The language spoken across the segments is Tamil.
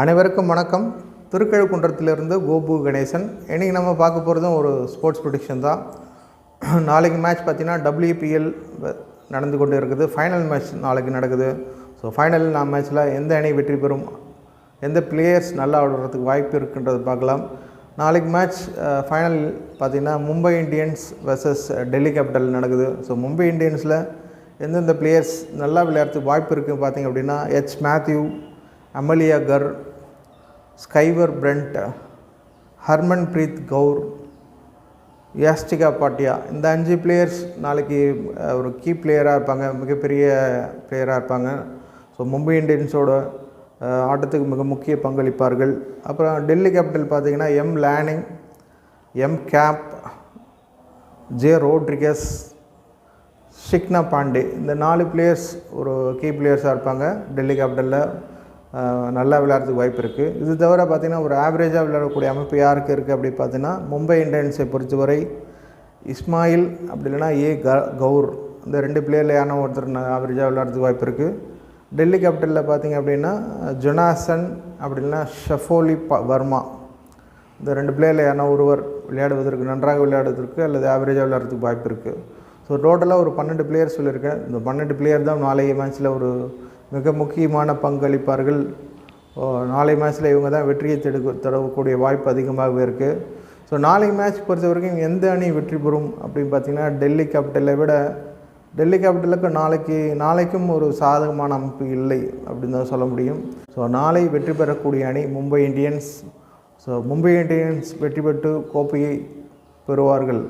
அனைவருக்கும் வணக்கம். திருக்கழுக்குன்றத்திலிருந்து கோபு கணேசன். இன்றைக்கி நம்ம பார்க்க போகிறதும் ஒரு ஸ்போர்ட்ஸ் ப்ரொடிக்ஷன் தான். நாளைக்கு மேட்ச் பார்த்தீங்கன்னா டபிள்யூபிஎல் நடந்து கொண்டு இருக்குது. ஃபைனல் மேட்ச் நாளைக்கு நடக்குது. ஸோ ஃபைனல் நான் மேட்ச்சில் எந்த அணி வெற்றி பெறும்? எந்த பிளேயர்ஸ் நல்லா ஆடுறதுக்கு வாய்ப்பு இருக்குன்றது பார்க்கலாம். நாளைக்கு மேட்ச் ஃபைனல் பார்த்தீங்கன்னா Mumbai Indians versus Delhi capital நடக்குது. ஸோ மும்பை இந்தியன்ஸில் எந்தெந்த பிளேயர்ஸ் நல்லா விளையாடுறதுக்கு வாய்ப்பு இருக்குது பார்த்திங்க அப்படின்னா H Matthew Amelia Kerr Sciver Brunt Harmanpreet Kaur Yastika Bhatia. இந்த அஞ்சு பிளேயர்ஸ் நாளைக்கு ஒரு கீ பிளேயராக இருப்பாங்க மிகப்பெரிய பிளேயராக இருப்பாங்க. ஸோ மும்பை இந்தியன்ஸோட ஆட்டத்துக்கு மிக முக்கிய பங்களிப்பார்கள். அப்புறம் டெல்லி கேபிட்டல் பார்த்தீங்கன்னா M Lanning M Kapp J Rodrigues Shikha Pandey. இந்த நாலு பிளேயர்ஸ் ஒரு கீ பிளேயர்ஸாக இருப்பாங்க டெல்லி கேபிட்டலில். நல்லா விளையாடுறதுக்கு வாய்ப்பு இருக்குது இது தவிர பார்த்திங்கன்னா ஒரு ஆவரேஜாக விளையாடக்கூடிய அமைப்பு யாருக்கு இருக்குது அப்படி பார்த்தீங்கன்னா மும்பை இந்தியன்ஸை பொறுத்தவரை இஸ்மாயில் அப்படி இல்லைன்னா ஏ க கவுர். இந்த ரெண்டு பிளேயரில் யாரும் ஒருத்தர் ஆவரேஜாக விளையாடுறதுக்கு வாய்ப்பு இருக்குது டெல்லி கேபிட்டலில் பார்த்தீங்க அப்படின்னா ஜொனாசன் அப்படி இல்லைன்னா ஷஃபோலி ப வர்மா. இந்த ரெண்டு பிளேயரில் யாரா ஒருவர் விளையாடுவதற்கு நன்றாக விளையாடுவதற்கு அல்லது ஆவரேஜாக விளையாடுறதுக்கு வாய்ப்பு இருக்குது ஸோ டோட்டலாக ஒரு பன்னெண்டு பிளேயர் சொல்லியிருக்கேன். இந்த பன்னெண்டு பிளேயர் தான் நாளைய மேட்ச்சில் ஒரு மிக முக்கியமான பங்களிப்பார்கள். நாளை மேட்ச்சில் இவங்க தான் வெற்றியை தெடுக்க தரக்கூடிய வாய்ப்பு அதிகமாகவே இருக்குது ஸோ நாளை மேட்ச் பொறுத்த வரைக்கும் எந்த அணி வெற்றி பெறும் அப்படின்னு பார்த்தீங்கன்னா டெல்லி கேபிட்டலை விட டெல்லி கேபிட்டலுக்கு நாளைக்கு நாளைக்கும் ஒரு சாதகமான அமைப்பு இல்லை அப்படின்னு தான் சொல்ல முடியும். ஸோ நாளை வெற்றி பெறக்கூடிய அணி Mumbai Indians. So Mumbai Indians வெற்றி பெற்று கோப்பையை பெறுவார்கள்.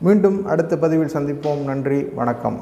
மீண்டும் அடுத்த பதிவில் சந்திப்போம். நன்றி வணக்கம்.